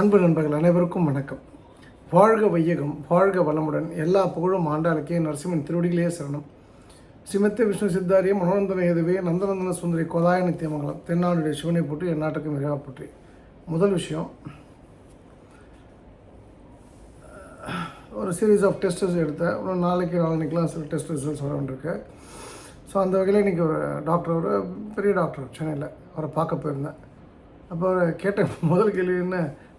அன்பு நண்பர்கள் அனைவருக்கும் வணக்கம். வாழ்க வையகம் வாழ்க வளமுடன். எல்லா புகழும் ஆண்டாளுக்கே நரசிம்மன் திருவடிகளே சரணம். சிமத்த விஷ்ணு சித்தாரிய மனோநந்தன எதுவே நந்தநந்தன சுந்தரி கோதாயன தேமங்கலம் தென்னாடுடைய சிவனை போட்டு என் நாட்டுக்கும் போற்றி. முதல் விஷயம் ஒரு சீரீஸ் ஆஃப் டெஸ்டஸ் எடுத்தேன். ஒரு நாளைக்கு நாளைக்கெலாம் சில டெஸ்ட் ரிசல்ட்ஸ் வர வேண்டியிருக்கு. ஸோ அந்த வகையில் இன்றைக்கி ஒரு டாக்டர் ஒரு பெரிய டாக்டர் சென்னையில் அவரை பார்க்க போயிருந்தேன். அப்போ கேட்டேன் கேட்ட முதல் கேள்வி என்ன?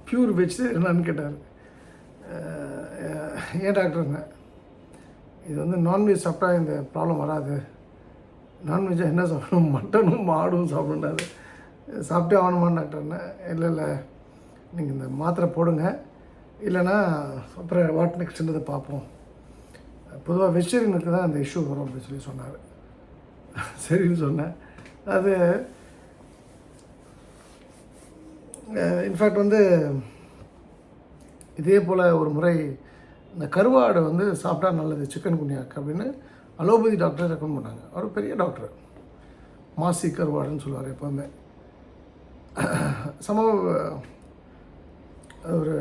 ப்யூர் வெஜ் என்னன்னு கேட்டார். ஏன் டாக்டருங்க இது வந்து நான்வெஜ் சாப்பிட்டா இந்த ப்ராப்ளம் வராது. நான்வெஜ்ஜாக என்ன சாப்பிடணும்? மட்டனும் மாடும் சாப்பிடக்கூடாது. சாப்பிட்டே ஆகணுமான்னு டாக்டர்னே இல்லை இல்லை. நீங்கள் இந்த மாத்திரை போடுங்க. இல்லைன்னா அப்புறம் வாட் நெக்ஸ்ட்ன்றதை பார்ப்போம். பொதுவாக வெஜிடேரியனுக்கு தான் அந்த இஷ்யூ வரும் அப்படின்னு சொல்லி சொன்னார். சரின்னு சொன்னேன். அது இன்ஃபேக்ட் வந்து இதே போல் ஒரு முறை இந்த கருவாடு வந்து சாப்பிட்டா நல்லது சிக்கன் குனியாக்கு அப்படின்னு அலோபதி டாக்டர் ரெக்கமெண்ட் பண்ணாங்க. அவர் பெரிய டாக்டர் மாசி கருவாடுன்னு சொல்லுவார் எப்போவுமே. சம ஒரு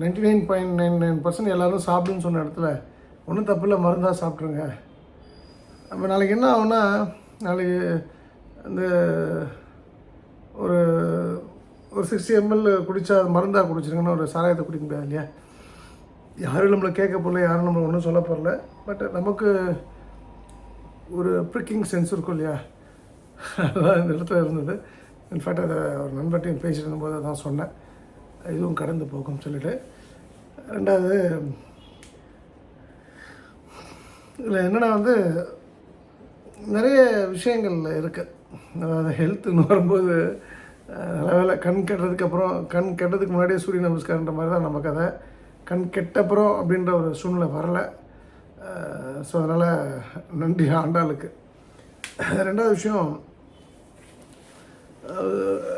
ninety nine point nine nine percent எல்லோரும் சாப்பிடுன்னு சொன்ன இடத்துல ஒன்றும் தப்பு இல்லை மருந்தாக சாப்பிட்ருங்க அப்போ நாளைக்கு என்ன ஆகும்னா நாளைக்கு இந்த ஒரு ஒரு சிக்ஸ்டி எம்எல் குடித்தா அது மருந்தாக குடிச்சிருங்கன்னா ஒரு சாராயத்தை குடிக்க முடியாது இல்லையா? யாரும் நம்மளை கேட்க போகல யாரும் நம்மளை ஒன்றும் சொல்ல போகல. பட் நமக்கு ஒரு ப்ரிக்கிங் சென்ஸ் இருக்கும் இல்லையா? அதான் இந்த இடத்துல இருந்தது. இன்ஃபேக்ட் அதை ஒரு நண்பர்கிட்டையும் பேசிட்டு இருந்தபோது தான் சொன்னேன். இதுவும் கடந்து போகும்னு சொல்லிட்டு. ரெண்டாவது இதில் என்னென்னா வந்து நிறைய விஷயங்கள் இருக்குது அதாவது ஹெல்த்துன்னு வரும்போது அஹ், நல்ல கண் கெட்டதுக்கப்புறம் கண் கெட்டதுக்கு முன்னாடியே சூரிய நமஸ்காரன்ற மாதிரி தான் நம்ம கதை. கண் கெட்டப்புறம் அப்படின்ற ஒரு சூழ்நிலை வரலை. ஸோ அதனால் நன்றி ஆண்டாளுக்கு. ரெண்டாவது விஷயம்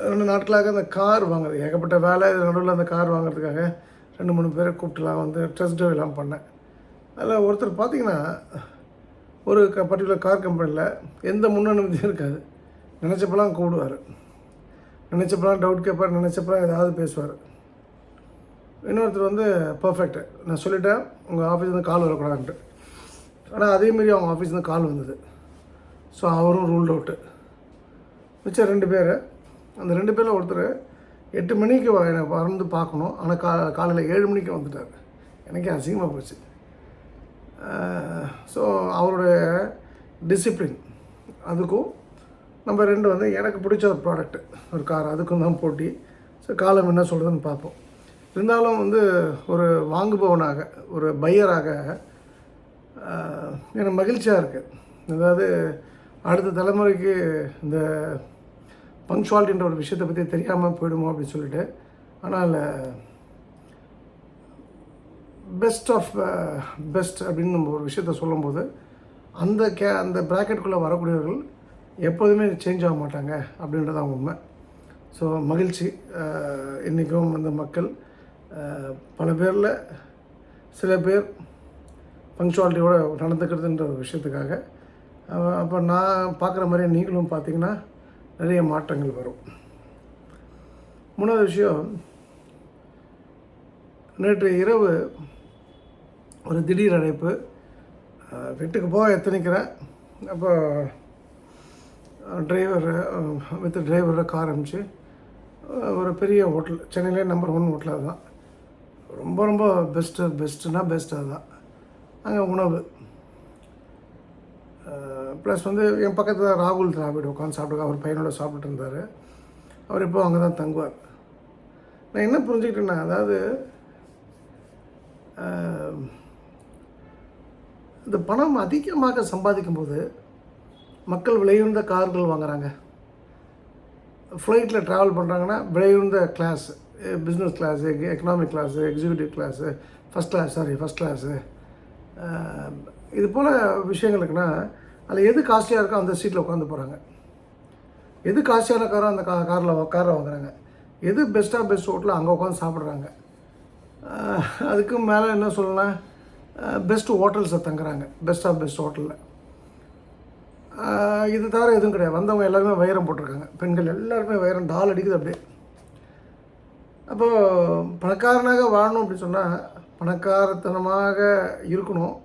ரெண்டு நாட்களாக அந்த கார் வாங்குறது. ஏகப்பட்ட வேலை இது நடுவில் அந்த கார் வாங்குறதுக்காக ரெண்டு மூணு பேரை கூப்பிட்டுலாம் வந்து டெஸ்ட் ட்ரைவ் எல்லாம் பண்ணேன். அதில் ஒருத்தர் பார்த்தீங்கன்னா ஒரு க பர்டிகுலர் கார் கம்பெனியில் எந்த முன்னனுமதியும் இருக்காது. நினச்சப்பெல்லாம் கூடுவார் நினச்சப்பெல்லாம் டவுட் கேட்பார் நினச்சப்பெல்லாம் ஏதாவது பேசுவார். இன்னொருத்தர் வந்து பர்ஃபெக்ட் நான் சொல்லிட்டேன் உங்கள் ஆஃபீஸ்லேருந்து கால் வரக்கூடாதுன்ட்டு. ஆனால் அதேமாரி அவங்க ஆஃபீஸ்லேருந்து கால் வந்தது. ஸோ அவரும் ரூல்ட் அவுட்டு மிச்சம் ரெண்டு பேர். அந்த ரெண்டு பேரில் ஒருத்தர் எட்டு மணிக்கு எனக்கு வந்து பார்க்கணும். ஆனால் கா காலையில் ஏழு மணிக்கு வந்துட்டார். எனக்கே அசிங்கமாக போச்சு. ஸோ அவருடைய டிசிப்ளின் அதுக்கும் நம்ம ரெண்டு வந்து எனக்கு பிடிச்ச ஒரு ப்ராடக்ட் ஒரு கார் அதுக்கும் தான் போட்டி. ஸோ காலம் என்ன சொல்கிறதுன்னு பார்ப்போம். இருந்தாலும் வந்து ஒரு வாங்குபவனாக ஒரு பையராக எனக்கு மகிழ்ச்சியாக இருக்குது அதாவது அடுத்த தலைமுறைக்கு இந்த பங்க்சுவாலிட்டின்ற ஒரு விஷயத்தை பற்றி தெரியாமல் போயிடுமோ அப்படின்னு சொல்லிட்டு. ஆனால் பெஸ்ட் ஆஃப் பெஸ்ட் அப்படின்னு நம்ம ஒரு விஷயத்த சொல்லும்போது அந்த கே அந்த ப்ராக்கெட்டுக்குள்ளே வரக்கூடியவர்கள் எப்போதுமே சேஞ்ச் ஆக மாட்டாங்க அப்படின்றது அவங்க உண்மை. ஸோ மகிழ்ச்சி இன்றைக்கும் அந்த மக்கள் பல பேரில் சில பேர் பங்க்சுவாலிட்டியோட நடந்துக்கிறதுன்ற ஒரு விஷயத்துக்காக அப்போ நான் பார்க்குற மாதிரி நீங்களும் பார்த்தீங்கன்னா நிறைய மாற்றங்கள் வரும். மூணாவது விஷயம் நேற்று இரவு ஒரு திடீர் அழைப்பு வீட்டுக்கு போக எத்தனைக்கிறேன் அப்போ டிரைவர் வித் டிரைவரோட கார் அனுப்பிச்சு ஒரு பெரிய ஹோட்டல் சென்னையிலே நம்பர் ஒன் ஹோட்டல் அதுதான். ரொம்ப ரொம்ப பெஸ்ட்டு பெஸ்ட்டுனா பெஸ்ட்டு அதுதான். அங்கே உணவு. ப்ளஸ் வந்து என் பக்கத்தில் தான் ராகுல் திராவிட் உட்காந்து சாப்பிட்டு அவர் பையனோட சாப்பிட்டு இருந்தார். அவர் இப்போ அங்கே தான் தங்குவார். நான் என்ன புரிஞ்சுக்கிட்டேன்னா அதாவது இந்த பணம் அதிகமாக சம்பாதிக்கும் போது மக்கள் விலையுந்த கார்கள் வாங்குறாங்க. ஃப்ளைட்டில் ட்ராவல் பண்ணுறாங்கன்னா விலையுந்த class business class economic class executive class first class sorry first class இது போல் விஷயங்களுக்குன்னா அதில் எது காஸ்ட்லியாக இருக்கோ அந்த சீட்டில் உட்காந்து போகிறாங்க எது காஸ்ட்லியான காரோ அந்த கா காரில் காரில் வாங்குறாங்க. எது பெஸ்ட்டாக பெஸ்ட் ஹோட்டலோ அங்கே உட்காந்து சாப்பிட்றாங்க. அதுக்கு மேலே என்ன சொல்லலாம் பெஸ்ட் ஹோட்டல்ஸை தங்குறாங்க. பெஸ்ட் ஆஃப் பெஸ்ட் ஹோட்டலில் இது தவிர எதுவும் கிடையாது. வந்தவங்க எல்லாருமே வைரம் போட்டிருக்காங்க. பெண்கள் எல்லாருமே வைரம் டால் அடிக்குது அப்படியே. அப்போது பணக்காரனாக வாழணும் அப்படின்னு சொன்னால் பணக்காரத்தனமாக இருக்கணும்.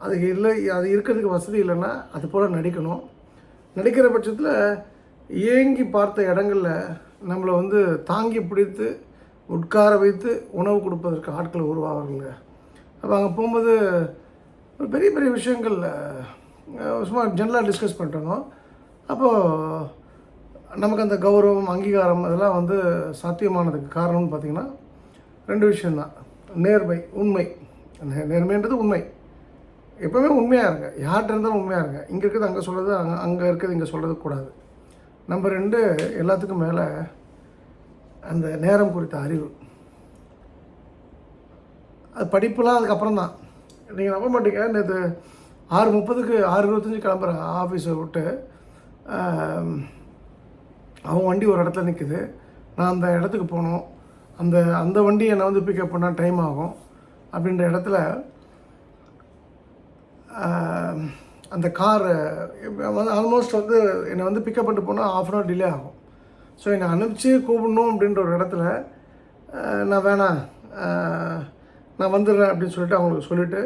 அதுக்கு இல்லை அது இருக்கிறதுக்கு வசதி இல்லைன்னா அது போல் நடிக்கணும். நடிக்கிற பட்சத்தில் ஏங்கி பார்த்த இடங்களில் நம்மளை வந்து தாங்கி பிடித்து உட்கார வைத்து உணவு கொடுப்பதற்கு ஆட்கள் உருவாகிறாங்க அப்போ அங்கே போகும்போது பெரிய பெரிய விஷயங்கள் சும்மா ஜென்ரலாக டிஸ்கஸ் பண்ணிட்டோம் அப்போது நமக்கு அந்த கௌரவம் அங்கீகாரம் அதெல்லாம் வந்து சாத்தியமானதுக்கு காரணம்னு பார்த்திங்கன்னா ரெண்டு விஷயந்தான் நேர்மை உண்மை. நேர்மைன்றது உண்மை. எப்போவுமே உண்மையாக இருங்க. யார்கிட்ட இருந்தாலும் உண்மையாக இருங்க. இங்கே இருக்கிறது அங்கே சொல்கிறது அங்கே அங்கே இருக்கிறது இங்கே சொல்கிறது கூடாது. நம்பர் ரெண்டு எல்லாத்துக்கும் மேலே அந்த நேரம் குறித்த அறிவு. அது படிப்புலாம் அதுக்கப்புறம் தான் நீங்கள் நம்ப மாட்டீங்க. நேற்று ஆறு முப்பதுக்கு ஆறு இருபத்தஞ்சி கிளம்புறேன் ஆஃபீஸை விட்டு அவன் வண்டி ஒரு இடத்துல நிற்குது நான் அந்த இடத்துக்கு போகணும். அந்த அந்த வண்டி என்னை வந்து பிக்கப் பண்ணால் டைம் ஆகும். அப்படின்ற இடத்துல அந்த கார் வந்து ஆல்மோஸ்ட் வந்து என்னை வந்து பிக்கப் பண்ணிட்டு போனால் ஆஃப் அன் ஹவர் டிலே ஆகும். ஸோ என்னை அனுப்பிச்சு கூப்பிடணும் அப்படின்ற ஒரு இடத்துல நான் வேணாம் நான் வந்துடுறேன் அப்படின்னு சொல்லிட்டு அவங்களுக்கு சொல்லிவிட்டு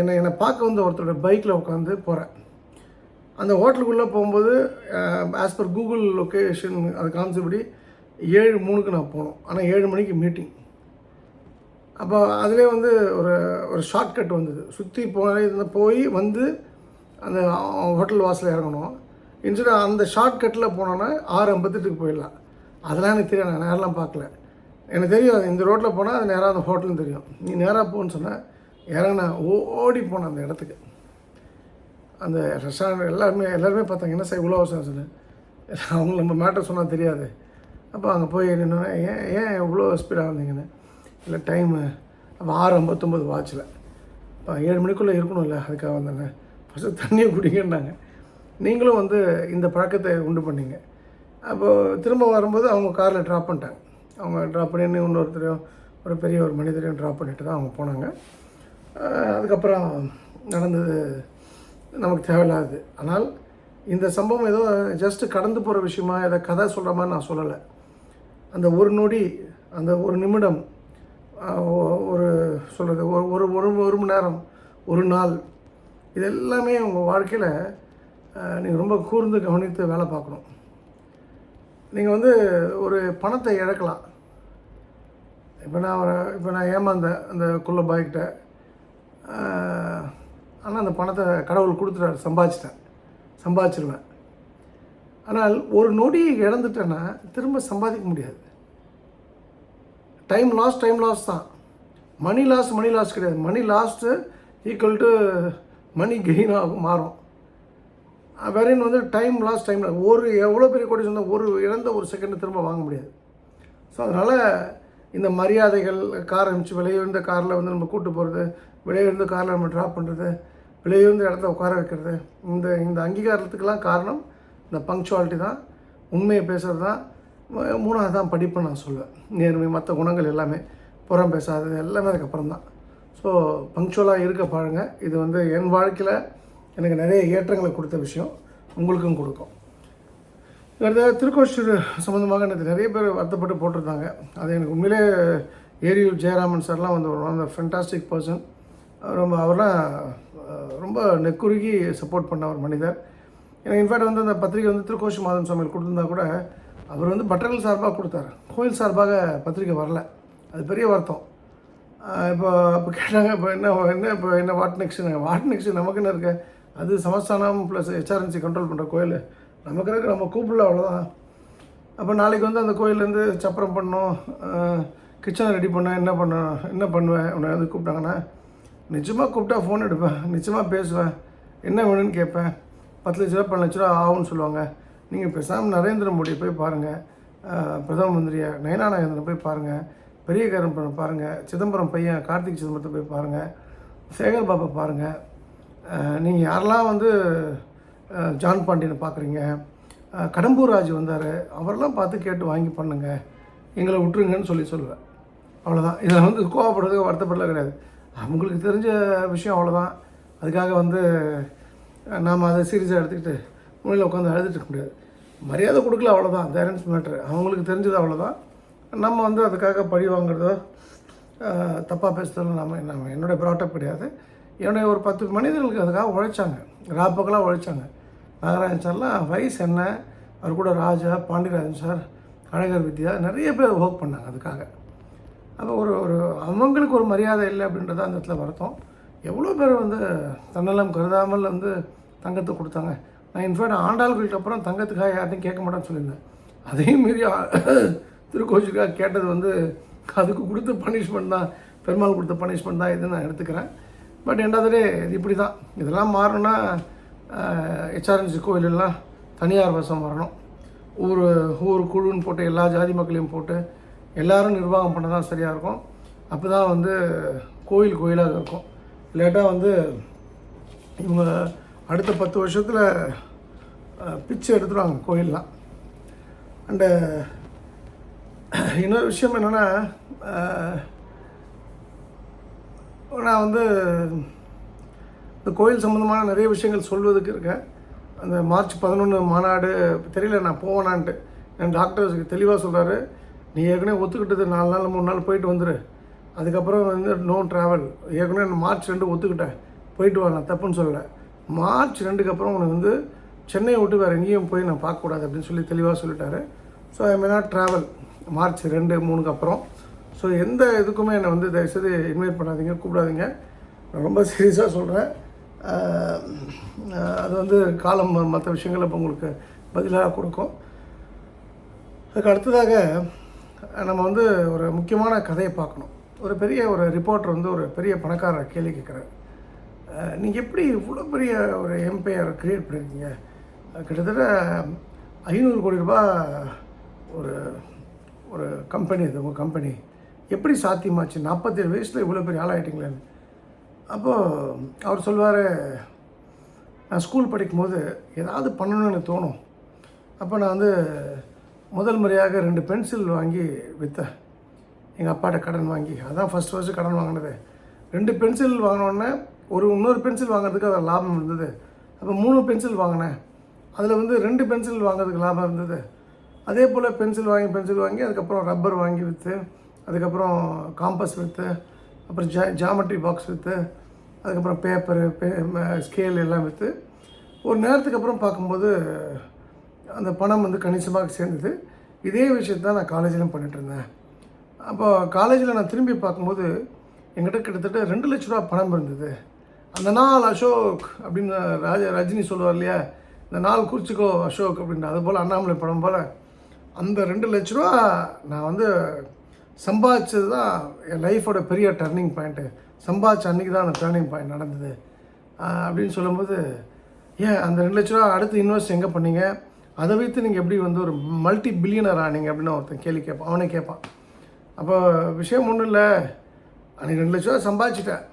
என்னை என்னை பார்க்க வந்து ஒருத்தரோட பைக்கில் உட்காந்து போகிறேன் அந்த ஹோட்டலுக்குள்ளே போகும்போது ஆஸ் பர் கூகுள் லொக்கேஷன் அது காமிச்சபடி ஏழு மூணுக்கு நான் போனோம். ஆனால் ஏழு மணிக்கு மீட்டிங் அப்போ அதிலே வந்து ஒரு ஒரு ஷார்ட்கட் வந்தது. சுற்றி போய் போய் வந்து அந்த ஹோட்டல் வாசலில் இறங்கணும் இன்ஸ்டா அந்த ஷார்ட்கட்டில் போனோன்னா ஆறு ஐம்பத்தெட்டுக்கு போயிடலாம். அதெல்லாம் எனக்கு தெரியும் நான் நேரெலாம் பார்க்கல. எனக்கு தெரியும் இந்த ரோட்டில் போனால் அது நேராக அந்த ஹோட்டல்னு தெரியும். நீ நேராக போன்னு சொன்னால் இறங்கினா ஓடி போனேன் அந்த இடத்துக்கு. அந்த ரெஸ்டாரண்ட் எல்லாருமே எல்லாருமே பார்த்தாங்க என்ன சார் இவ்வளோ அவசரம் சொன்னேன் அவங்க நம்ம மேட்டர் சொன்னால் தெரியாது. அப்போ அங்கே போய் நின்று ஏன் ஏன் இவ்வளோ ஸ்பீடாக வந்தீங்கன்னு? இல்லை டைமு அப்போ ஆறு ஐம்பத்தொம்பது வாட்சில் இப்போ ஏழு மணிக்குள்ளே இருக்கணும்ல அதுக்காக வந்தாங்க ஃபஸ்ட்டு தண்ணியை குடிங்கன்னாங்க. நீங்களும் வந்து இந்த பழக்கத்தை உண்டு பண்ணீங்க. அப்போது திரும்ப வரும்போது அவங்க காரில் ட்ராப் பண்ணிட்டாங்க. அவங்க ட்ராப் பண்ணி இன்னொருத்தரையும் ஒரு பெரிய ஒரு மனிதரையும் ட்ராப் பண்ணிட்டு தான் அவங்க போனாங்க. அதுக்கப்புறம் நடந்தது நமக்கு தேவையில்லாது ஆனால் இந்த சம்பவம் ஏதோ ஜஸ்ட்டு கடந்து போகிற விஷயமா ஏதோ கதை சொல்கிற மாதிரி நான் சொல்லலை. அந்த ஒரு நொடி அந்த ஒரு நிமிடம் ஒரு சொல்கிறது ஒரு ஒரு ஒரு மணி நேரம் ஒரு நாள் இது எல்லாமே உங்கள் வாழ்க்கையில் நீங்கள் ரொம்ப கூர்ந்து கவனித்து வேலை பார்க்கணும். நீங்கள் வந்து ஒரு பணத்தை இழக்கலாம். இப்போ நான் இப்போ நான் ஏமாந்தேன் அந்த குள்ள பாய்கிட்ட ஆனால் அந்த பணத்தை கடவுள் கொடுத்துட்டாரு சம்பாதிச்சிட்டேன் சம்பாதிச்சிருவேன். ஆனால் ஒரு நொடியை இழந்துட்டேன்னா திரும்ப சம்பாதிக்க முடியாது. டைம் லாஸ் டைம் லாஸ் தான். மணி லாஸ் மணி லாஸ் கிடையாது. Money lost equal to money gain ஆகும் மாறும். வேறேன்னு வந்து டைம் லாஸ் டைம் ஒரு எவ்வளோ பெரிய கோடி சொன்னால் ஒரு இழந்த ஒரு செகண்டை திரும்ப வாங்க முடியாது. ஸோ அதனால் இந்த மரியாதைகள் கார் அனுப்பிச்சு விலையுயர்ந்த காரில் வந்து நம்ம கூட்டு போகிறது விலையுயர்ந்த காரில் நம்ம ட்ராப் பண்ணுறது விலையுயர்ந்த இடத்துல உட்கார வைக்கிறது. இந்த இந்த அங்கீகாரத்துக்கெல்லாம் காரணம் இந்த பங்க்சுவாலிட்டி தான். உண்மையை பேசுகிறது தான். மூணாவது தான் படிப்பு நான் சொல்லுவேன் நேர்மை மற்ற குணங்கள் எல்லாமே புறம் பேசாதது எல்லாமே அதுக்கப்புறம் தான். ஸோ பங்க்சுவலாக இருக்க பாருங்கள் இது வந்து என் வாழ்க்கையில் எனக்கு நிறைய ஏற்றங்களை கொடுத்த விஷயம். உங்களுக்கும் கொடுக்கும். அடுத்த திருக்கோஷூர் சம்மந்தமாக எனக்கு நிறைய பேர் வருத்தப்பட்டு போட்டிருந்தாங்க. அது எனக்கு உண்மையிலே ஏரியூர் ஜெயராமன் சார்லாம் வந்து ஒரு அந்த ஃபென்டாஸ்டிக் பர்சன் ரொம்ப அவர்லாம் ரொம்ப நெக்குருகி சப்போர்ட் பண்ண ஒரு மனிதர். எனக்கு இன்ஃபேக்ட் வந்து அந்த பத்திரிகை வந்து திருக்கோஷி மாதம் சமையல் கொடுத்துருந்தா கூட அவர் வந்து பட்டர்கள் சார்பாக கொடுத்தாரு. கோயில் சார்பாக பத்திரிக்கை வரல. அது பெரிய வருத்தம். இப்போ இப்போ கேட்டாங்க இப்போ என்ன என்ன இப்போ என்ன வாட் நெக்ஸ்ட் வாட் நெக்ஸ்ட் நமக்கு என்ன அது சமஸ்தானம் ப்ளஸ் ஹெச்ஆர்என்சி கண்ட்ரோல் பண்ணுற கோயில். நமக்கு இருக்க நம்ம கூப்பிடல அவ்வளோதான் அப்போ நாளைக்கு வந்து அந்த கோயிலேருந்து சப்பரம் பண்ணணும். கிச்சனை ரெடி பண்ண என்ன பண்ண என்ன பண்ணுவேன் உன்னை வந்து கூப்பிட்டாங்கன்னா நிச்சயமாக கூப்பிட்டா ஃபோன் எடுப்பேன். நிச்சயமாக பேசுவேன். என்ன வேணும்னு கேட்பேன். பத்து லட்ச ரூபா பன்னெண்டு லட்ச ரூபா ஆகும்னு சொல்லுவாங்க. நீங்கள் பேசாமல் நரேந்திர மோடியை போய் பாருங்கள் பிரதம மந்திரியை நயனா நாகேந்திரனை போய் பாருங்கள் பெரிய பாருங்கள் சிதம்பரம் பையன் கார்த்திக் சிதம்பரத்தை போய் பாருங்கள் சேகர் பாபா பாருங்கள் நீங்கள் யாரெல்லாம் வந்து ஜான் பாண்டியனை பார்க்குறீங்க கடம்பூர் ராஜ் வந்தார். அவரெல்லாம் பார்த்து கேட்டு வாங்கி பண்ணுங்க. எங்களை விட்டுருங்கன்னு சொல்லி சொல்லுவேன். அவ்வளோதான் இதில் வந்து கோவப்படுறதுக்கு வருத்தப்படலாம் கிடையாது. அவங்களுக்கு தெரிஞ்ச விஷயம் அவ்வளோதான் அதுக்காக வந்து நாம் அதை சீரியஸாக எடுத்துக்கிட்டு முன்னில் உட்காந்து அழுதுட்டு இருக்க முடியாது. மரியாதை கொடுக்கல அவ்வளோதான் பேரண்ட்ஸ் மேட்ரு அவங்களுக்கு தெரிஞ்சது அவ்வளோதான் நம்ம வந்து அதுக்காக பழி வாங்குறதோ தப்பாக பேசுறதோ நம்ம நம்ம என்னுடைய ப்ராட்டப் கிடையாது. என்னுடைய ஒரு பத்து மனிதர்களுக்கு அதுக்காக உழைச்சாங்க. ராப்பக்கெல்லாம் உழைச்சாங்க. நாகராஜன் சார்லாம் வயசு என்ன? அவர் கூட ராஜா பாண்டியராஜன் சார் அழகர் வித்யா நிறைய பேர் ஒர்க் பண்ணாங்க அதுக்காக. அப்போ ஒரு ஒரு அவங்களுக்கு ஒரு மரியாதை இல்லை அப்படின்றது அந்த இடத்துல வருத்தம். எவ்வளோ பேர் வந்து தன்னலம் கருதாமல் வந்து தங்கத்தை கொடுத்தாங்க. நான் இன்ஃபேக்ட் ஆண்டாள் அப்புறம் தங்கத்துக்காக யார்ட்டையும் கேட்க மாட்டேன்னு சொல்லியிருந்தேன். அதையும் மீறி திருக்கோச்சிக்காக கேட்டது வந்து அதுக்கு கொடுத்த பனிஷ்மெண்ட் தான் பெருமாள் கொடுத்த பனிஷ்மெண்ட் தான் இதுன்னு நான் எடுத்துக்கிறேன். பட் ரெண்டாவது இது இப்படி தான் இதெல்லாம் மாறணும்னா ஹெச்ஆர்என்சி கோயிலெல்லாம் தனியார் வசம் வரணும். ஊர் ஊர் குழுன்னு போட்டு எல்லா ஜாதி மக்களையும் போட்டு எல்லாரும் நிர்வாகம் பண்ண தான் சரியாக இருக்கும். அப்போ தான் வந்து கோயில் கோயிலாக இருக்கும். இல்லாட்டா வந்து இவங்க அடுத்த பத்து வருஷத்தில் பிச்சை எடுத்துருவாங்க கோயிலெலாம். அண்டு இன்னொரு விஷயம் என்னென்னா நான் வந்து இந்த கோயில் சம்மந்தமான நிறைய விஷயங்கள் சொல்வதுக்கு இருக்கேன். அந்த மார்ச் பதினொன்று மாநாடு தெரியல நான் போவேனான்ட்டு. என் டாக்டர் தெளிவாக சொல்கிறாரு நீ ஏற்கனவே ஒத்துக்கிட்டது நாலு நாள் மூணு நாள் போயிட்டு வந்துடு அதுக்கப்புறம் வந்து நோ ட்ராவல் ஏற்கனவே நான் மார்ச் ரெண்டு ஒத்துக்கிட்டேன். போயிட்டு வா நான் தப்புன்னு சொல்லலை. மார்ச் ரெண்டுக்கு அப்புறம் உனக்கு வந்து சென்னையை விட்டு வேறு எங்கேயும் போய் நான் பார்க்கக்கூடாது அப்படின்னு சொல்லி தெளிவாக சொல்லிட்டாரு. So I may not travel March ரெண்டு மூணுக்கு அப்புறம். ஸோ எந்த இதுக்குமே என்னை வந்து தயவுசெய்து இன்வைட் பண்ணாதீங்க கூப்பிடாதீங்க. நான் ரொம்ப சீரியஸாக சொல்கிறேன் அது வந்து காலம் மற்ற விஷயங்கள் இப்போ உங்களுக்கு பதிலாக கொடுக்கும். அதுக்கு அடுத்ததாக நம்ம வந்து ஒரு முக்கியமான கதையை பார்க்கணும். ஒரு பெரிய ஒரு ரிப்போர்ட்டர் வந்து ஒரு பெரிய பணக்காரர் கேள்வி கேட்குறாரு. நீங்கள் எப்படி இவ்வளோ பெரிய ஒரு எம்பையர் க்ரியேட் பண்ணியிருக்கீங்க கிட்டத்தட்ட ஐநூறு கோடி ரூபா ஒரு ஒரு கம்பெனி இது உங்கள் கம்பெனி எப்படி சாத்தியமாச்சு? நாற்பத்தேழு வயசில் இவ்வளோ பெரிய ஆளாயிட்டீங்களேன்னு. அப்போது அவர் சொல்வார் நான் ஸ்கூல் படிக்கும்போது ஏதாவது பண்ணணும்னு எனக்கு தோணும். அப்போ நான் வந்து முதல் முறையாக ரெண்டு பென்சில் வாங்கி விற்றேன் எங்கள் அப்பாட்ட கடன் வாங்கி. அதான் ஃபஸ்ட் ஃபஸ்ட்டு கடன் வாங்கினது. ரெண்டு பென்சில் வாங்கினோடனே ஒரு இன்னொரு பென்சில் வாங்குறதுக்கு அதில் லாபம் இருந்தது. அப்போ மூணு பென்சில் வாங்கினேன். அதில் வந்து ரெண்டு பென்சில் வாங்குறதுக்கு லாபம் இருந்தது. அதே போல் பென்சில் வாங்கி பென்சில் வாங்கி அதுக்கப்புறம் ரப்பர் வாங்கி விற்று அதுக்கப்புறம் காம்பஸ் விற்று அப்புறம் ஜா ஜாமெட்ரி பாக்ஸ் விற்று அதுக்கப்புறம் பேப்பரு பே ஸ்கேல் எல்லாம் விற்று ஒரு நேரத்துக்கு அப்புறம் பார்க்கும்போது அந்த பணம் வந்து கணிசமாக சேர்ந்தது. இதே விஷயத்தான் நான் காலேஜிலும் பண்ணிகிட்ருந்தேன் அப்போ காலேஜில் நான் திரும்பி பார்க்கும்போது என்கிட்ட கிட்டத்தட்ட ரெண்டு லட்ச ரூபா பணம் இருந்தது. அந்த நாள் அசோக் அப்படின்னு ராஜ ரஜினி சொல்லுவார் இல்லையா? இந்த நாள் குறிச்சிக்கோ அசோக் அப்படின்னு அது போல் அண்ணாமலை படம் போல் அந்த ரெண்டு லட்ச ரூபா நான் வந்து சம்பாதிச்சது தான் என் லைஃபோட பெரிய டர்னிங் பாயிண்ட்டு சம்பாதிச்ச அன்றைக்கி தான் அந்த டர்னிங் பாயிண்ட் நடந்தது. அப்படின்னு சொல்லும்போது ஏன் அந்த ரெண்டு லட்ச ரூபா அடுத்து இன்வெஸ்ட் எங்கே பண்ணீங்க? அதை வைத்து நீங்கள் எப்படி வந்து ஒரு மல்டி பில்லியனர் ஆனீங்க அப்படின்னு ஒருத்தன் கேள்வி கேட்பான். அவனே கேட்பான். அப்போ விஷயம் ஒன்றும் இல்லை. அன்றைக்கி ரெண்டு லட்ச ரூபா சம்பாதிச்சிட்டேன்.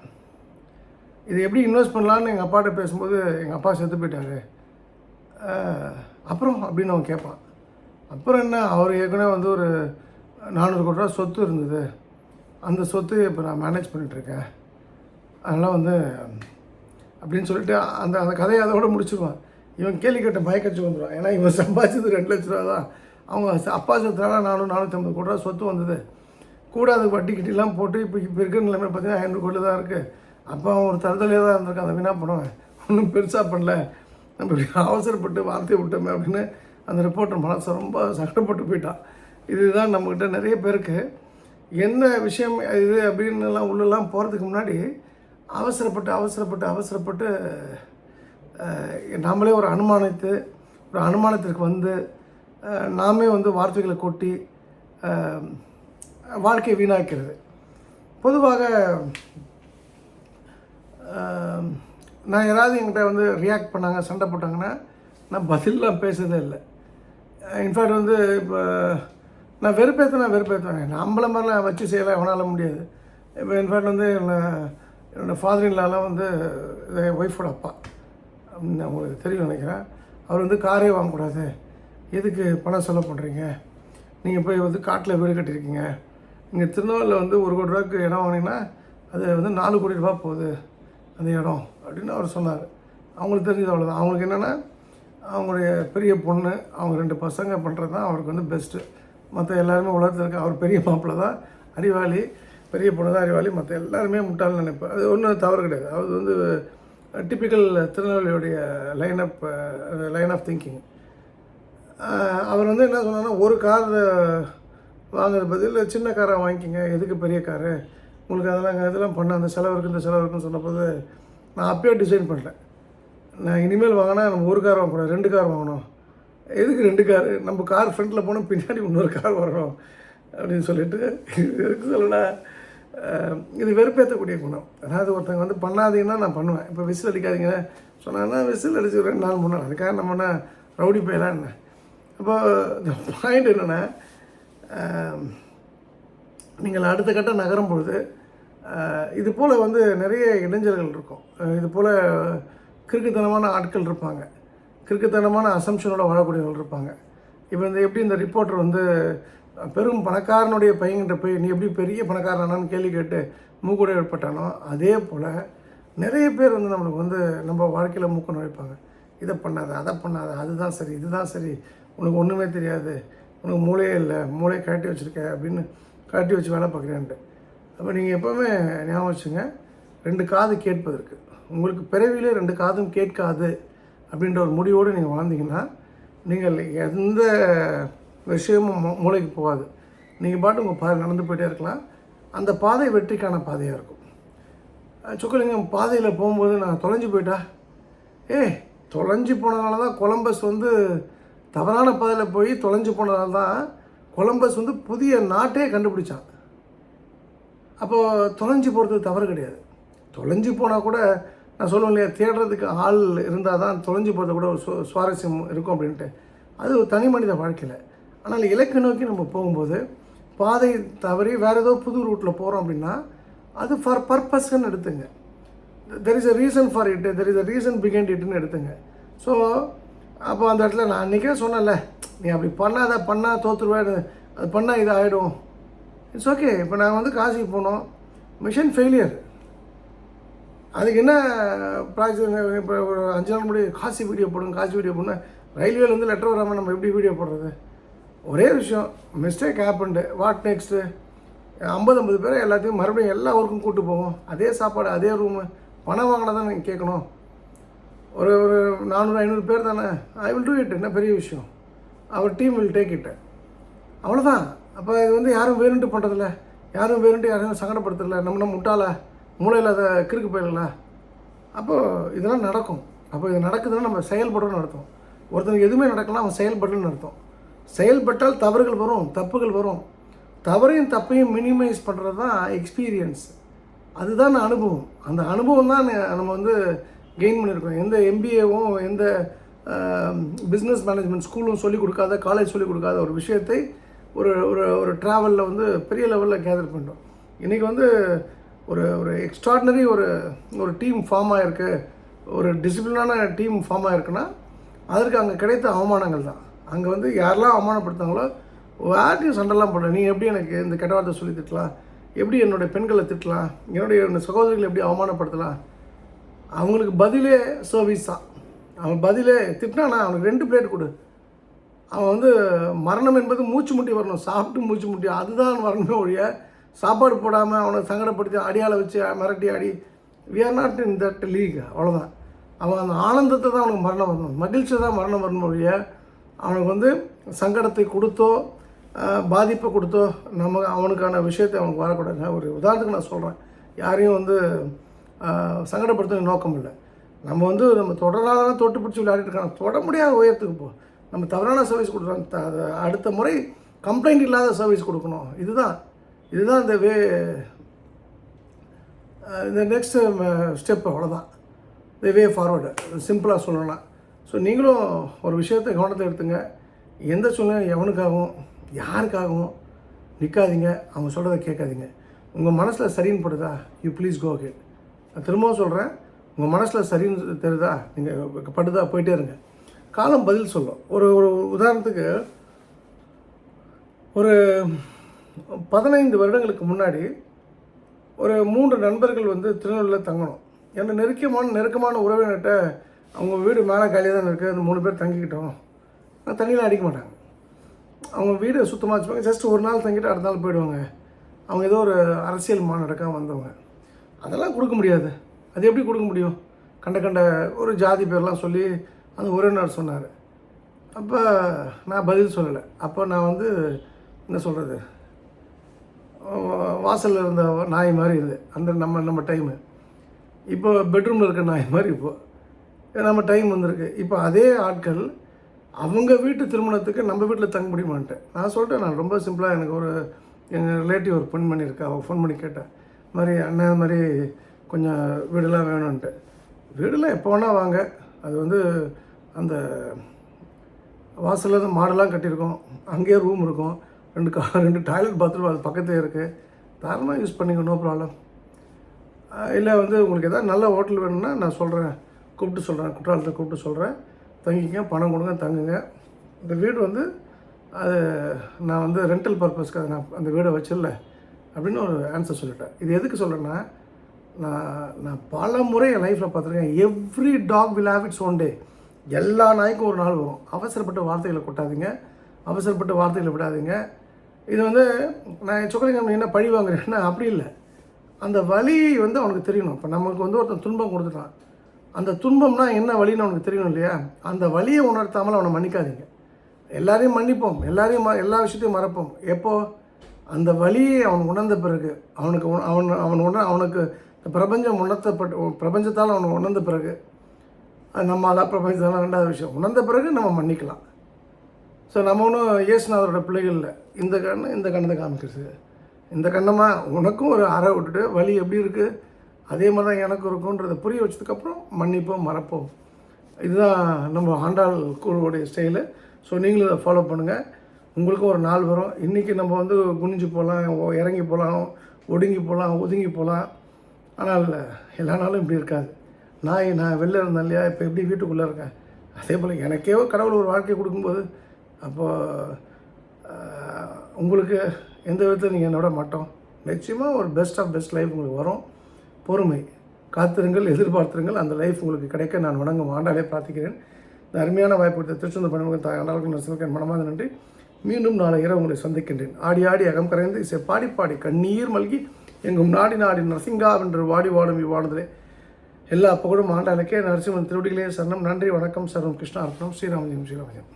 இது எப்படி இன்வெஸ்ட் பண்ணலான்னு எங்கள் அப்பாட்ட பேசும்போது எங்கள் அப்பா செத்து போயிட்டாரு. அப்புறம் அப்படின்னு அவன் கேட்பான். அப்புறம் என்ன? அவர் ஏற்கனவே வந்து ஒரு நானூறு கோடி ரூபா சொத்து இருந்தது. அந்த சொத்து இப்போ நான் மேனேஜ் பண்ணிகிட்ருக்கேன் அதனால் வந்து அப்படின்னு சொல்லிட்டு அந்த அந்த கதையை அதோட முடிச்சிருவான் இவன் கேள்வி கேட்ட பயக்கச்சு வந்துடுவான் ஏன்னா இவன் சம்பாதிச்சது ரெண்டு லட்ச ரூபா தான். அவங்க அப்பா சொத்துனால நானூறு நானூற்றம்பது கோடி ரூபா சொத்து வந்தது. கூட அது வட்டி கிட்டிலாம் போட்டு இப்போ இப்போ இருக்கிற நிலைமை பார்த்தீங்கன்னா ஐநூறு கோடி தான் இருக்குது அப்போ அவன் ஒரு தருதலையாக தான் இருந்திருக்கான். அதை வீணாக பண்ணுவேன்? ஒன்றும் பெருசாக பண்ணல. நம்ம இப்படி அவசரப்பட்டு வார்த்தையை விட்டோமே அப்படின்னு அந்த ரிப்போர்ட்டர் மனசு ரொம்ப சங்கடப்பட்டு போயிட்டான். இதுதான் நம்மக்கிட்ட நிறைய பேருக்கு என்ன விஷயம் இது அப்படின்னுலாம் உள்ளெல்லாம் போகிறதுக்கு முன்னாடி அவசரப்பட்டு அவசரப்பட்டு அவசரப்பட்டு நாமளே ஒரு அனுமானித்து ஒரு அனுமானத்திற்கு வந்து நாமே வந்து வார்த்தைகளை கொட்டி வாழ்க்கையை வீணாக்கிறது. பொதுவாக நான் யாராவது என்கிட்ட வந்து ரியாக்ட் பண்ணாங்க சண்டை போட்டாங்கன்னா நான் பதிலெலாம் பேசுறதே இல்லை. இன்ஃபேக்ட் வந்து இப்போ நான் வெறுப்பேற்றினா வெறுப்பேற்றுவேன் நம்மள மாதிரிலாம் வச்சு செய்யலாம் எவனால முடியாது. இப்போ இன்ஃபேக்ட் வந்து என்ன என்னோடய ஃபாதர் இல்லாலாம் வந்து என் ஒய்ஃபோட அப்பா. உங்களுக்கு தெரியும் நினைக்கிறேன். அவர் வந்து காரே வாங்கக்கூடாது. எதுக்கு பணம் செலவு பண்ணுறீங்க நீங்கள் போய் வந்து காட்டில் வீடு கட்டியிருக்கீங்க. இங்கே திருநெல்வேலியில் வந்து ஒரு கோடி ரூபாய்க்கு இடம் வாங்கினீங்கன்னா அது வந்து நாலு கோடி ரூபா போகுது அந்த இடம் அப்படின்னு அவர் சொன்னார். அவங்களுக்கு தெரிஞ்சது அவ்வளோதான் அவங்களுக்கு என்னென்னா அவங்களுடைய பெரிய பொண்ணு அவங்க ரெண்டு பசங்க பண்ணுறது தான் அவருக்கு வந்து பெஸ்ட்டு மற்ற எல்லாருமே உலகத்தில் இருக்க அவர் பெரிய மாப்பிள்ளை தான் அறிவாளி பெரிய பொண்ணு தான் அறிவாளி மற்ற எல்லாருமே முட்டாள்னு நினைப்பேன். அது ஒன்றும் தவறு கிடையாது. அது வந்து typical திருநெல்வேலியுடைய line up line of thinking அவர் வந்து என்ன சொன்னார்னா ஒரு கார் வாங்குறது பதில் சின்ன காரை வாங்கிக்கிங்க எதுக்கு பெரிய காரு உங்களுக்கு அதெல்லாம் இதெல்லாம் பண்ண அந்த செலவு இருக்குது இந்த செலவு இருக்குன்னு சொன்னபோது நான் அப்பயே டிசைன் பண்ணிட்டேன் நான் இனிமேல் வாங்கினா நம்ம ஒரு கார் வாங்கக்கூடாது ரெண்டு கார் வாங்கணும். எதுக்கு ரெண்டு கார் நம்ம கார் ஃப்ரண்ட்டில் போனால் பின்னாடி இன்னொரு கார் வரணும் அப்படின்னு சொல்லிட்டு எதுக்கு சொல்லலாம் இது வெறுப்பேற்றக்கூடிய குணம். அதாவது ஒருத்தங்க வந்து பண்ணாதீங்கன்னா நான் பண்ணுவேன். இப்போ விசில் அடிக்காதீங்க. சொன்னாங்கன்னா விசில் அடிச்சு ரெண்டு நாள் மூணு நாள். அதுக்காக நம்ம என்ன ரவுடி போயலாம் என்ன? அப்போ இந்த பாயிண்ட் என்னென்னா நீங்கள் அடுத்த கட்டம் நகரும் பொழுது இது போல் வந்து நிறைய இளைஞர்கள் இருக்கும். இது போல் கிறுக்குத்தனமான ஆட்கள் இருப்பாங்க. கிறுக்குத்தனமான அசம்ஷனோட வாழக்கூடியவர்கள் இருப்பாங்க. இப்போ இந்த எப்படி இந்த ரிப்போர்ட்டர் வந்து பெரும் பணக்காரனுடைய பையன்கிட்ட போய் நீ எப்படி பெரிய பணக்காரனான்னு கேள்வி கேட்டு மூக்கூட ஏற்பட்டானோ அதே போல் நிறைய பேர் வந்து நம்மளுக்கு வந்து நம்ம வாழ்க்கையில் மூக்க நுழைப்பாங்க. இதை பண்ணாத அதை பண்ணாத அதுதான் சரி இதுதான் சரி உனக்கு ஒன்றுமே தெரியாது உனக்கு மூளையே இல்லை மூளையை கழட்டி வச்சுருக்க அப்படின்னு கழட்டி வச்சு வேலை பார்க்குறேன்ட்டு. அப்போ நீங்கள் எப்போவுமே ஞாபகம் வச்சுங்க ரெண்டு காது கேட்பதற்கு உங்களுக்கு பிறவிலே ரெண்டு காதும் கேட்காது அப்படின்ற ஒரு முடிவோடு நீங்கள் வாழ்ந்தீங்கன்னா நீங்கள் எந்த விஷயமும் மூளைக்கு போகாது. நீங்கள் பாட்டு உங்கள் பாதை நடந்து போயிட்டே இருக்கலாம். அந்த பாதை வெற்றிக்கான பாதையாக இருக்கும். சுக்கலிங்கம் பாதையில் போகும்போது நான் தொலைஞ்சு போயிட்டா? ஏ தொலைஞ்சு போனதுனால தான் கொலம்பஸ் வந்து தவறான பாதையில் போய் தொலைஞ்சு போனதால தான் கொலம்பஸ் வந்து புதிய நாட்டே கண்டுபிடிச்சான். அப்போது தொலைஞ்சு போகிறது தவறு கிடையாது. தொலைஞ்சு போனால் கூட நான் சொல்லுவேன் இல்லையா தேடுறதுக்கு ஆள் இருந்தால் தான் தொலைஞ்சு போகிறது கூட ஒரு சு- சுவாரஸ்யம் இருக்கும் அப்படின்ட்டு. அது ஒரு தனி மனித வாழ்க்கையில். ஆனால் இலக்கு நோக்கி நம்ம போகும்போது பாதை தவறி வேறு ஏதோ புது ரூட்டில் போகிறோம் அப்படின்னா அது ஃபார் பர்பஸ்ன்னு எடுத்துங்க. There is a reason for it there is a reason behind இட்னு எடுத்துங்க. ஸோ அப்போ அந்த இடத்துல நான் அன்றைக்கே சொன்னேன்ல நீ அப்படி பண்ணாத பண்ணால் தோற்றுருவேன் அது பண்ணால் இது ஆகிடும் இட்ஸ் ஓகே இப்போ நான் வந்து காசிக்கு போனோம். மிஷன் ஃபெயிலியர் அதுக்கு என்ன ப்ராஜெக்ட் இப்போ ஒரு அஞ்சு நாள் முன்னாடி காசி வீடியோ போடுங்க காசி வீடியோ போடணும் ரயில்வேலேருந்து லெட்டர் வராமல் நம்ம எப்படி வீடியோ போடுறது? ஒரே விஷயம் மிஸ்டேக் ஹேப்பண்டு வாட் நெக்ஸ்ட்டு ஐம்பது ஐம்பது பேரை எல்லாத்தையும் மறுபடியும் எல்லா ஊருக்கும் கூட்டு போவோம். அதே சாப்பாடு அதே ரூமு பணம் வாங்கினா தான் நீங்கள் கேட்கணும். ஒரு ஒரு நானூறு ஐநூறு பேர் தானே. ஐ வில் டூ இட் என்ன பெரிய விஷயம்? அவர் டீம் வில் டேக் இட் அவ்வளோதான் அப்போ இது வந்து யாரும் வேணுன்ட்டு பண்ணுறதில்ல யாரும் வேறுண்டு யாரையும் சங்கடப்படுத்துறதில்ல நம்ம நம்ம முட்டாள? மூளையில் அதை கிறுக்கு போயிடல அப்போது இதெல்லாம் நடக்கும். அப்போ இது நடக்குதுன்னா நம்ம செயல்படுறோம்னு நடத்தும் ஒருத்தனுக்கு எதுவுமே நடக்கலாம் அவன் செயல்படணும்னு நடத்தும் செயல்பட்டால் தவறுகள் வரும் தப்புகள் வரும். தவறையும் தப்பையும் மினிமைஸ் பண்ணுறது தான் எக்ஸ்பீரியன்ஸ் அதுதான் அனுபவம். அந்த அனுபவம் தான் நம்ம வந்து கெயின் பண்ணியிருக்கோம் எந்த எம்பிஏவும் எந்த பிஸ்னஸ் மேனேஜ்மெண்ட் ஸ்கூலும் சொல்லிக் கொடுக்காத காலேஜ் சொல்லிக் கொடுக்காத ஒரு விஷயத்தை ஒரு ஒரு ஒரு ட்ராவலில் வந்து பெரிய லெவலில் கேதர் பண்ணுறோம் இன்றைக்கி வந்து ஒரு ஒரு எக்ஸ்ட்ராடினரி ஒரு ஒரு டீம் ஃபார்ம் ஆகிருக்கு ஒரு டிசிப்ளினான டீம் ஃபார்ம் ஆகிருக்குன்னா அதற்கு அங்கே கிடைத்த அவமானங்கள் தான். அங்கே வந்து யாரெல்லாம் அவமானப்படுத்தாங்களோ யார்ட்டையும் சண்டைலாம் போடல. நீ எப்படி எனக்கு இந்த கெட்ட வார்த்தை சொல்லி திட்டலாம்? எப்படி என்னுடைய பெண்களை திட்டலாம்? என்னுடைய என்னுடைய சகோதரிகளை எப்படி அவமானப்படுத்தலாம்? அவங்களுக்கு பதிலே சர்வீஸ் தான் அவன் பதிலே திட்டினானா அவனுக்கு ரெண்டு பிளேட் கொடு. அவன் வந்து மரணம் என்பது மூச்சு முட்டி வரணும். சாப்பிட்டு மூச்சு முட்டி அதுதான் வரணுமே ஒழிய சாப்பாடு போடாமல் அவனை சங்கடப்படுத்தி அடியால் வச்சு மிரட்டி ஆடி we are not in that league அவ்வளோதான் அவன் அந்த ஆனந்தத்தை தான் அவனுக்கு மரணம் வரணும். மகிழ்ச்சி தான் மரணம் வரணும் ஒழிய அவனுக்கு வந்து சங்கடத்தை கொடுத்தோ பாதிப்பை கொடுத்தோ நம்ம அவனுக்கான விஷயத்தை அவனுக்கு வரக்கூடாது ஒரு உதாரணத்துக்கு நான் சொல்கிறேன் யாரையும் வந்து அஹ், சங்கடப்படுத்த நோக்கம் இல்லை. நம்ம வந்து நம்ம தொடராக தொட்டு பிடிச்சி விளையாடிட்டு இருக்காங்க. தொட முடியாத உயரத்துக்கு போ. நம்ம தவறான சர்வீஸ் கொடுக்குறோம். த- அடுத்த முறை கம்ப்ளைண்ட் இல்லாத சர்வீஸ் கொடுக்கணும். இதுதான். இதுதான் இந்த வே இந்த நெக்ஸ்ட் ஸ்டெப் அவ்வளோதான் த வே ஃபார்வர்டு சிம்பிளாக சொல்லணும்னா. ஸோ நீங்களும் ஒரு விஷயத்தை கவனத்தில் எடுத்துங்க. எந்த சூழ்நிலை எவனுக்காகவும் யாருக்காகவும் நிற்காதீங்க அவங்க சொல்கிறத கேட்காதீங்க. உங்கள் மனசில் சரின்னு படுதா? யூ ப்ளீஸ் கோ ஹெட் நான் திரும்பவும் சொல்கிறேன் உங்கள் மனசில் சரின்னு தெரியுதா நீங்கள் படுதா? போயிட்டே இருங்க. காலம் பதில் சொல்லும். ஒரு ஒரு உதாரணத்துக்கு ஒரு பதினைந்து வருடங்களுக்கு முன்னாடி ஒரு மூன்று நண்பர்கள் வந்து திருநெல்வேலியில் தங்கணும். ஏன்னா நெருக்கமான நெருக்கமான உறவினர்கிட்ட அவங்க வீடு மேலே காலியாக தான் இருக்குது அந்த மூணு பேர் தங்கிக்கிட்டோம். நான் தண்ணியெலாம் அடிக்க மாட்டாங்க. அவங்க வீடு சுத்தமாக வச்சுப்பாங்க. ஜஸ்ட் ஒரு நாள் தங்கிட்டு அடுத்த நாள் போயிடுவாங்க. அவங்க ஏதோ ஒரு அரசியல் மாநாடுக்காக வந்தவங்க. அதெல்லாம் கொடுக்க முடியாது. அது எப்படி கொடுக்க முடியும்? கண்ட கண்ட ஒரு ஜாதி பேர்லாம் சொல்லி அந்த உறவினர் சொன்னார். அப்போ நான் பதில் சொல்லலை. அப்போ நான் வந்து என்ன சொல்கிறது வாசலில் இருந்த நாய் மாதிரி இது அந்த நம்ம நம்ம டைமு இப்போ பெட்ரூமில் இருக்க நாய் மாதிரி இப்போது நம்ம டைம் வந்திருக்கு. இப்போ அதே ஆட்கள் அவங்க வீட்டு திருமணத்துக்கு நம்ம வீட்டில் தங்க முடியுமான்ட்டேன் நான் சொல்லிட்டேன் நான் ரொம்ப சிம்பிளாக எனக்கு ஒரு எங்கள் ரிலேட்டிவ் ஒரு ஃபோன் பண்ணியிருக்கா. அவள் ஃபோன் பண்ணி கேட்டேன் இது மாதிரி அண்ணன் மாதிரி கொஞ்சம் வீடெல்லாம் வேணும்ன்ட்டு. வீடெல்லாம் எப்போ வேணால் வாங்க. அது வந்து அந்த வாசலில் இருந்து மாடெல்லாம் கட்டியிருக்கோம். அங்கேயே ரூம் இருக்கும். ரெண்டு கா ரெண்டு டாய்லெட் பாத்ரூம் அது பக்கத்துலேயே இருக்குது தாராளமாக யூஸ் பண்ணிக்க நோ ப்ராப்ளம் இல்லை வந்து உங்களுக்கு எதாவது நல்ல ஹோட்டல் வேணும்னா நான் சொல்கிறேன் கூப்பிட்டு சொல்கிறேன் குற்றாலத்தை கூப்பிட்டு சொல்கிறேன் தங்கிக்க பணம் கொடுங்க தங்குங்க. இந்த வீடு வந்து அது நான் வந்து ரெண்டல் பர்பஸ்க்காக நான் அந்த வீடை வச்சிடல அப்படின்னு ஒரு ஆன்சர் சொல்லிட்டேன். இது எதுக்கு சொல்கிறேன்னா நான் நான் பல முறை என் லைஃப்பில் பார்த்துருக்கேன். Every dog will have its one day எல்லா நாய்க்கும் ஒரு நாள் வரும். அவசரப்பட்ட வார்த்தைகளை கொட்டாதீங்க. அவசரப்பட்ட வார்த்தைகளை விடாதீங்க. இது வந்து நான் சொக்கலிங்கம் என்ன பழி வாங்குறேன்னா அப்படி இல்லை. அந்த வலி வந்து அவனுக்கு தெரியணும். இப்போ நமக்கு வந்து ஒருத்தன் துன்பம் கொடுத்துட்டான். அந்த துன்பம்னா என்ன வலின்னு அவனுக்கு தெரியணும் இல்லையா? அந்த வழியை உணர்த்தாமல் அவனை மன்னிக்காதீங்க. எல்லாரையும் மன்னிப்போம். எல்லாரையும் ம எல்லா விஷயத்தையும் மறப்போம். எப்போ? அந்த வழியை அவன் உணர்ந்த பிறகு அவனுக்கு அவன் அவன் உணர் அவனுக்கு இந்த பிரபஞ்சம் உணர்த்தப்பட்ட பிரபஞ்சத்தால் அவன் உணர்ந்த பிறகு நம்ம அதான் பிரபஞ்சத்தால் ரெண்டாவது விஷயம். உணர்ந்த பிறகு நம்ம மன்னிக்கலாம். ஸோ நம்ம ஒன்றும் இயேசுநாதரோட பிள்ளைகள் இல்லை. இந்த கண்ணு இந்த கண்ணை காமிக்கிறது இந்த கண்ணமாக உனக்கும் ஒரு அறை விட்டுட்டு வலி எப்படி இருக்குது அதே மாதிரி தான் எனக்கும் இருக்குன்றதை புரிய வச்சதுக்கப்புறம் மன்னிப்போம் மறப்போம். இதுதான் நம்ம ஆண்டாள் குழுவுடைய ஸ்டைலு. ஸோ நீங்களும் இதை ஃபாலோ பண்ணுங்கள் உங்களுக்கும் ஒரு நாள் வரும். இன்றைக்கி நம்ம வந்து குனிஞ்சு போகலாம் இறங்கி போகலாம் ஒடுங்கி போகலாம் ஒதுங்கி போகலாம். ஆனால் எல்லா நாளும் இப்படி இருக்காது. நான் நான் வெளில இருந்தேன் இல்லையா? இப்போ எப்படி வீட்டுக்குள்ளே இருக்கேன்? அதே போல் எனக்கே கடவுள் ஒரு வாழ்க்கை கொடுக்கும்போது அப்போது உங்களுக்கு எந்த விதத்தில் நீங்கள் என்னோட மாட்டோம். நிச்சயமாக ஒரு பெஸ்ட் ஆஃப் பெஸ்ட் லைஃப் உங்களுக்கு வரும். பொறுமை காத்திருங்கள் எதிர்பார்த்திருங்கள். அந்த லைஃப் உங்களுக்கு கிடைக்க நான் வணங்கும் ஆண்டாலே பிரார்த்திக்கிறேன். இந்த அருமையான வாய்ப்பு கொடுத்த திருச்செந்தூர் பணிமுக தாய் ஆண்டாளுக்கு நரசிம்மன் மனமாத நன்றி. மீண்டும் நாளை இரவு உங்களை சந்திக்கின்றேன். ஆடி ஆடி அகம் கரைந்து இசை பாடி பாடி கண்ணீர் மல்கி எங்கும் நாடி நாடி நரசிங்கா என்று வாடி வாடும் இவ்வாடுதலே எல்லா புகழும் ஆண்டாளுக்கே நரசிம்மன் திருவடிகளே சரணம். நன்றி வணக்கம் சர்வம் கிருஷ்ணா அர்ப்பணம் ஸ்ரீராமஜயம் ஸ்ரீராமஜயம்.